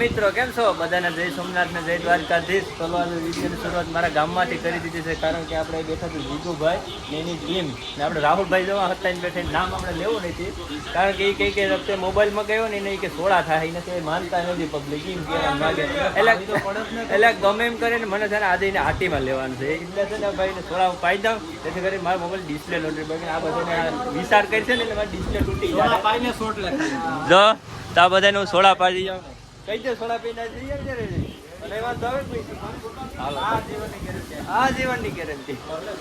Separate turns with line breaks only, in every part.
કેમ છો? બધાને જય સોમનાથ ને જય દ્વારકાધીશ. ચલો વિડીયોની શરૂઆત મારા ગામમાંથી કરી દીધી છે કારણ કે આપણે બેઠા હતું જીતુભાઈ ને એની ટીમ ને આપણે રાહુલભાઈ જવા હતા બેઠા નામ આપણે લેવું નથી. કારણ કે એ કઈ કઈ વખતે મોબાઈલમાં ગયો ને એને કે સોળા થાય એને કઈ માનતા નથી પબ્લિક એમ કે માગે. એટલે એટલે ગમે એમ કરીને મને છે ને આજે એને હાટીમાં લેવાનું છે. એટલે છે ને ભાઈ ને સોડા હું પાઈ દઉં તેથી કરી મારો મોબાઈલ ડિસ્પ્લે લોટરી બાકી આ બધાને વિચાર કરી છે ને એટલે મારી ડિસ્પ્લે તૂટી જાય. જો તો આ બધાને હું સોળા પાડી જાઉં કઈ દે સોડા પીને જઈએ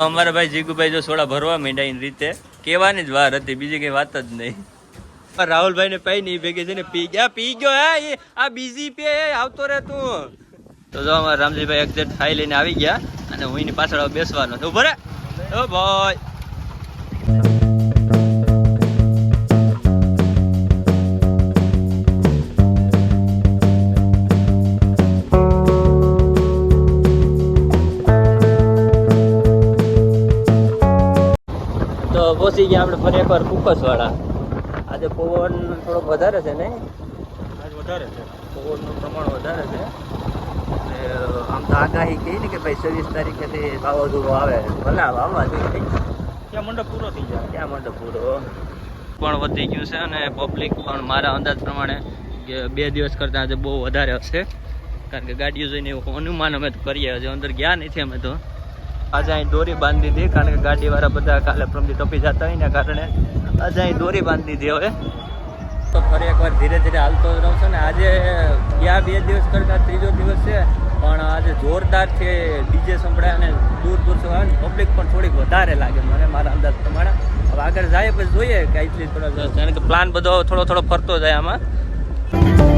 અમારા ભાઈ જીગુભાઈ જો સોડા ભરવા માંડ્યા રીતે કહેવાની જ વાર હતી બીજી કઈ વાત જ નહીં. રાહુલભાઈ ને પઈ નહીં ભેગી છે ને પી ગયા. પી ગયો હે આ બીજી પે આવતો રે તું. તો જો અમારા રામજીભાઈ એક્ઝેક્ટ ખાઈ લઈને આવી ગયા અને હું એની પાછળ બેસવાનો ઊભો રે. ઓ ભાઈ પહોંચી ગયા આપણે ફરી એકવાર કુકસવાળા. આજે પવન થોડોક વધારે છે નહીં? આજ વધારે છે. પવનનું પ્રમાણ વધારે છે. અને આમ તો આગાહી કહી ને કે ભાઈ છવ્વીસ તારીખેથી વાવાઝોડું આવે. ભલે આવવા જોઈએ
ક્યાં મંડપ પૂરો થઈ જાય
ક્યાં મંડપ પૂરો? પણ વધી ગયું છે અને પબ્લિક પણ મારા અંદાજ પ્રમાણે બે દિવસ કરતાં આજે બહુ વધારે હશે. કારણ કે ગાડીઓ જોઈને એવું અનુમાન અમે તો કરીએ હજુ અંદર ગયા નથી અમે તો. આજે અહીં દોરી બાંધી દીધી કારણ કે ગાડીવાળા બધા કાલે પ્રમથી ટપી જતા હોય ને કારણે આજે અહીં દોરી બાંધી દીધી હવે. તો ફરી એકવાર ધીરે ધીરે હાલતો રહું છું ને. આજે ગયા બે દિવસ કરતાં ત્રીજો દિવસ છે પણ આજે જોરદાર છે ડીજે સંભળાય અને દૂર દૂર સુધી આવે ને પબ્લિક પણ થોડીક વધારે લાગે મને મારા અંદાજ પ્રમાણે. હવે આગળ જાય પછી જોઈએ કે આટલી થોડો કારણ કે પ્લાન બધો થોડો થોડો ફરતો જાય આમાં.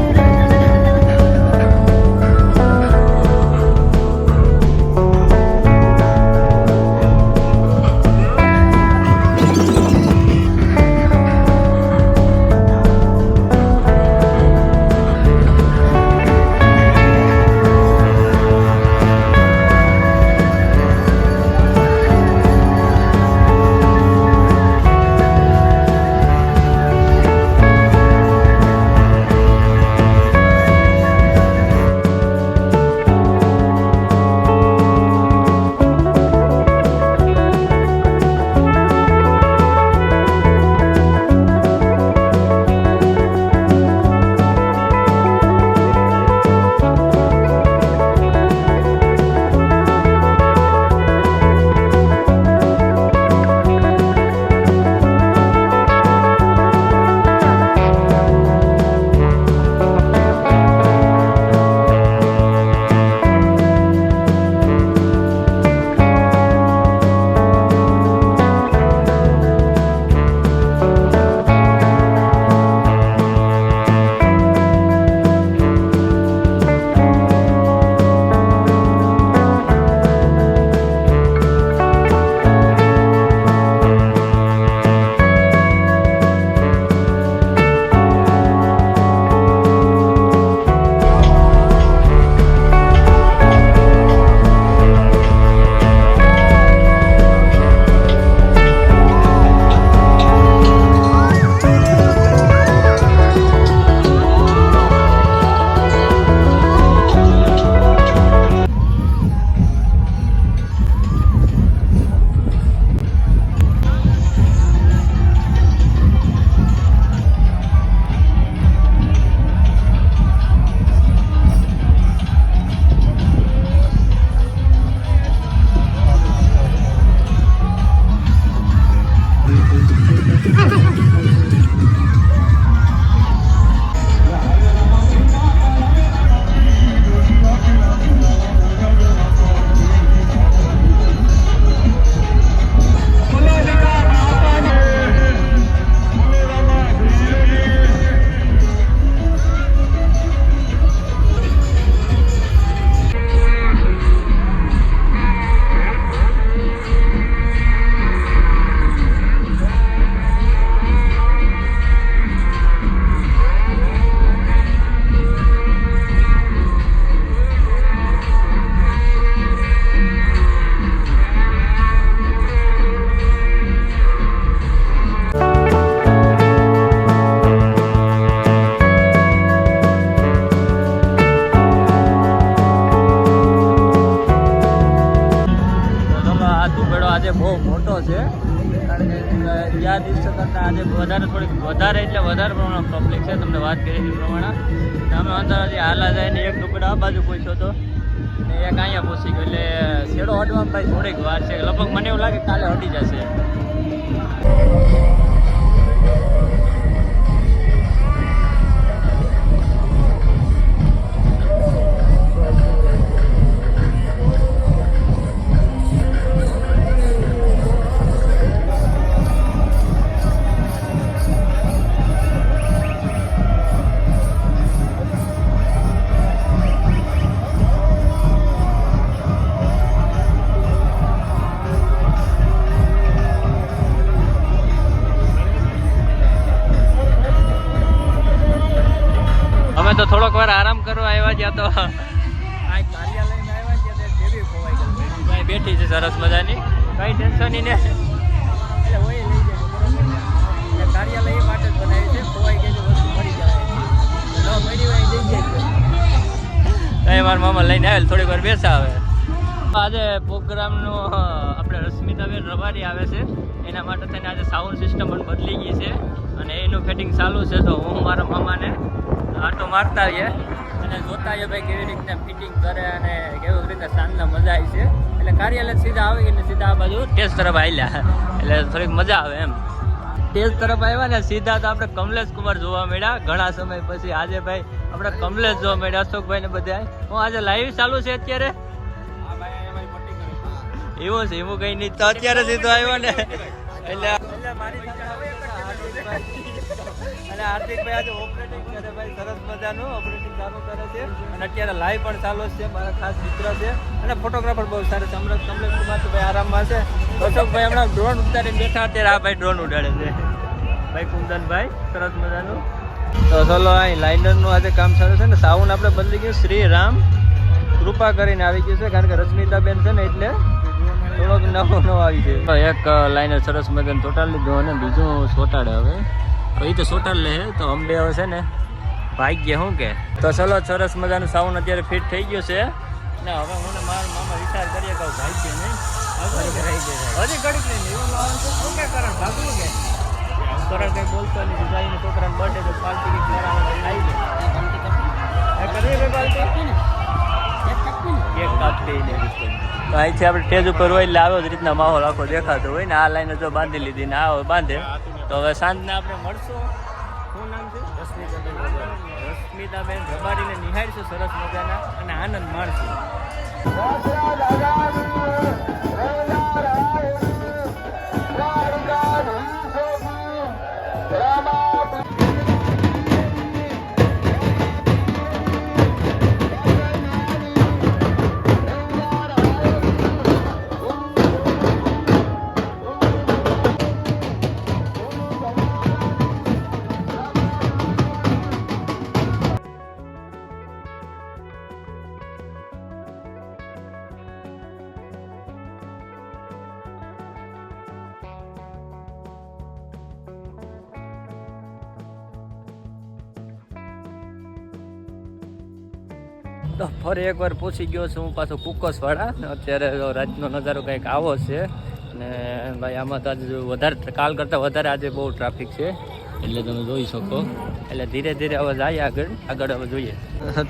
આ બાજુ પૂછ્યો હતો ને એક અહીંયા પૂછી ગયો, એટલે શેડો હટવામાં થોડીક વાર છે. લગભગ મને એવું લાગે કાલે હટી જશે. ગઈ છે સરસ મજાની. કઈ ટેન્શન ને. એટલે હોય લઈ જાય? કાર્યાલય એ માટે જ બનાવ્યું છે ખોવાઈ ગઈ વસ્તુ મળી જાય. ન મળી હોય એ જાય. મારા મામા લઈને આવેલ થોડીક વાર બેસા આવે આજે પ્રોગ્રામનું આપણે રશ્મિતાબેન રબારી આવે છે. એના માટે થઈને આજે સાઉન્ડ સિસ્ટમ પણ બદલી ગઈ છે. અને એનું ફિટિંગ ચાલુ છે તો હું મારા મામાને આટો મારતા આવીએ. અને જોતા આવીએ ભાઈ કેવી રીતના ફિટિંગ કરે અને કેવી રીતે સાંજના મજા આવી છે. એટલે કાર્યાલય સીધા આવી ગઈ સીધા આ બાજુ ટેસ્ટ તરફ આવ્યા એટલે થોડીક મજા આવે એમ. ટેસ્ટ તરફ આવ્યા ને સીધા તો આપણે કમલેશ કુમાર જોવા મળ્યા. ઘણા સમય પછી આજે ભાઈ આપણે કમલેશ જોવા મળ્યા અશોકભાઈ ને બધા હું આજે લાઈવ ચાલુ છે અત્યારે? એવું છે એવું કઈ નહીં. તો અત્યારે સીધો આવ્યો ને. એટલે અને હાર્દિકભાઈ આજે ઓપરેટિંગ કરે ભાઈ, સરસ મજાનું ઓપરેટિંગ સારું કરે છે. અને અત્યારે લાઈવ પણ ચાલુ છે, મારા ખાસ મિત્ર છે. અને ફોટોગ્રાફર બહુ સારા અમૃત કમલેશ કુમાર ભાઈ આરામમાં છે. અશોકભાઈ હમણાં ડ્રોન ઉતારીને બેઠા, અત્યારે આ ભાઈ ડ્રોન ઉડાડે છે. ભાઈ કુંદનભાઈ, સરસ મજાનું. તો ચલો, અહીં લાઇનરનું આજે કામ ચાલુ છે ને, સાઉન્ડ આપણે બદલી ગયું શ્રી રામ કૃપા કરીને આવી ગયું છે, કારણ કે રશ્મિતાબેન છે ને એટલે થોડોક નવો નવો આવી છે. એક લાઇનર સરસ મજાનું ચોટાડી લીધું અને બીજું ચોટાડે હવે? તો તો સોટાડ લે તો અમને હવે છે ને ભાગ્ય શું કે. તો ચલો, સરસ મજાનું સાઉન્ડ અત્યારે ફિટ થઈ ગયું છે. ને હવે હું ને મારા મામા વિચાર કરીએ કે ભાગ્ય નહીં. હજી નહીં એવું શું કે બોલતો નહીં ભાઈને છોકરાને બર્થડે તો પાર્ટી દે. તો અહીંથી આપણે સ્ટેજ ઉપર હોય એટલે આવો જ રીતના માહોલ આખો દેખાતો હોય ને, આ લાઈન જો બાંધી લીધી ને, આ બાંધે. તો હવે સાંજના આપણે મળશું શું નામ છે રશ્મિતાબેન. રશ્મિતાબેન રબારીને નિહાળીશું સરસ મજાના અને આનંદ માણશું તો ફરી એકવાર પૂછી ગયો છું હું પાછો કુકસવાળા. અત્યારે રાતનો નજારો કંઈક આવો છે. ને ભાઈ આમાં તો આજે વધારે કાલ કરતાં વધારે આજે બહુ ટ્રાફિક છે. એટલે તમે જોઈ શકો. એટલે ધીરે ધીરે હવે જાય આગળ. આગળ હવે જોઈએ.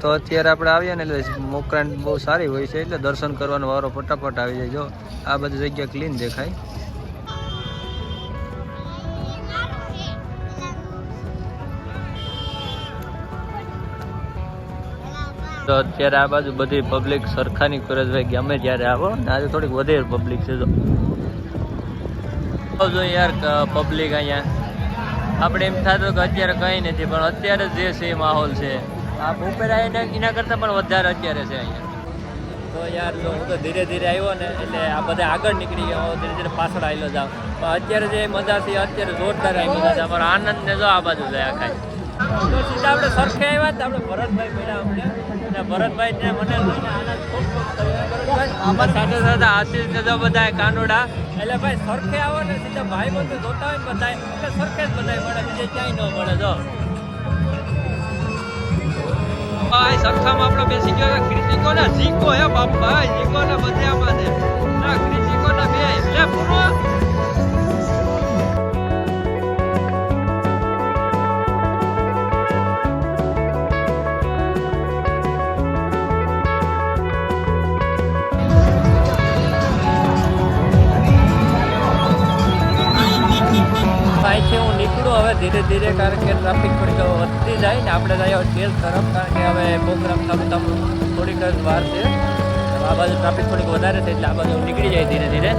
તો અત્યારે આપણે આવીએ ને એટલે મોકરાણ બહુ સારી હોય છે એટલે દર્શન કરવાનો વારો ફટાફટ આવી જાય. જો આ બધી જગ્યા ક્લીન દેખાય. તો અત્યારે આ બાજુ બધી પબ્લિક સરખાની કુરજભાઈ ગમે જ્યારે આવો ને આજે થોડીક વધારે પબ્લિક છે તો જો યાર પબ્લિક અહીંયા. આપણે એમ થતું કે અત્યારે કંઈ નથી, પણ અત્યારે જે છે એ માહોલ છે. આ ઉપર એના કરતાં પણ વધારે અત્યારે છે અહીંયા. તો યાર જો હું તો ધીરે ધીરે આવ્યો ને, એટલે આ બધા આગળ નીકળી ગયા, હું ધીરે ધીરે પાછળ આવેલો જાઉં. પણ અત્યારે જે મજા છે અત્યારે જોરદાર આવી મજા છે, પણ આનંદ ને જો આ બાજુ જાય આખા. તો સીધા આપણે સરખે આવ્યા તો આપણે ભરતભાઈ મળ્યા અમને. અને ભરતભાઈ ને મને આનંદ ખૂબ ખૂબ સાથે સાથે આશીષ જો બધા કાનોડા. એટલે ભાઈ સરખે આવો ને સીધા ભાઈ બંધુ જોતા હોય ને બધા એટલે સરખે જ બધા મળે બીજે ક્યાંય ન મળે. જો. ભાઈ સરખામાં આપણે બેસી ગયો ક્રિટિકો ના જીકો હે બાપા ઝીકો ના બધે આમાં ના બે. એટલે પૂરો ધીરે ધીરે કારણ કે ટ્રાફિક થોડીક વધતી જાય ને આપણે જઈએ તેલ તરફ કારણ કે હવે પ્રોગ્રામ થતું તમને થોડીક જ વાર છે. આ બાજુ ટ્રાફિક થોડીક વધારે છે એટલે આ બાજુ નીકળી જાય ધીરે ધીરે.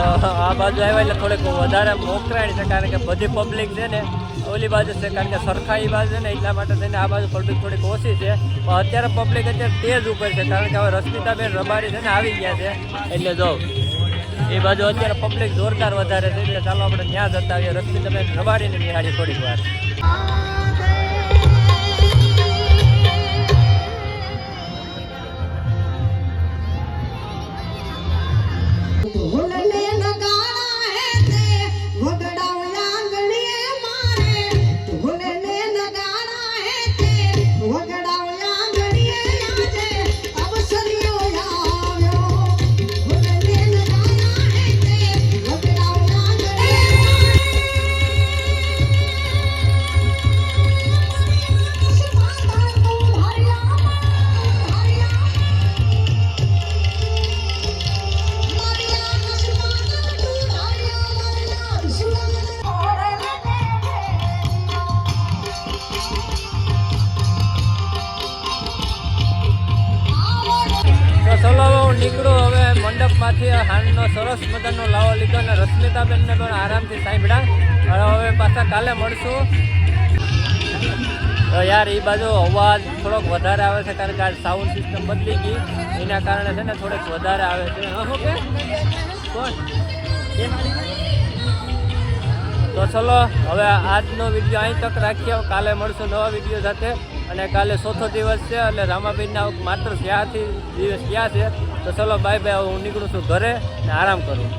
આ બાજુ આવ્યા એટલે થોડીક વધારે મોકરાણી છે કારણ કે બધી પબ્લિક છે ને ઓલી બાજુ છે, કારણ કે સરખાઈ બાજુ ને એટલા માટે થઈને આ બાજુ પબ્લિક થોડીક ઓછી છે. પણ અત્યારે પબ્લિક અત્યારે તેજ ઉપર છે, કારણ કે હવે રશ્મિતાબેન રબારી છે ને આવી ગયા છે. એટલે જો, એ બાજુ અત્યારે પબ્લિક જોરદાર વધારે છે, એટલે ચાલો આપણે ત્યાં જતા આવીએ રશ્મિતાબેન રબારીને નિહાળી થોડીક વાર. મંડપમાંથી હાનનો સરસ મજાનો લાવો લીધો અને રશ્મિતાબેનને પણ આરામથી સાંભળ્યા. હવે પાછા કાલે મળશું. તો યાર એ બાજુ અવાજ થોડોક વધારે આવે છે, કારણ કે આ સાઉન્ડ સિસ્ટમ બદલી ગઈ. એના કારણે છે ને થોડોક વધારે આવે છે. કોણ? તો ચલો, હવે આજનો વીડિયો અહીં તક રાખીએ. કાલે મળશું નવા વીડિયો સાથે. અને કાલે ચોથો દિવસ છે એટલે રામાબેનના માત્ર ત્યાંથી, દિવસ ક્યાં છે. તો ચલો બાય બાય હું નીકળું છું ઘરે ને આરામ કરું.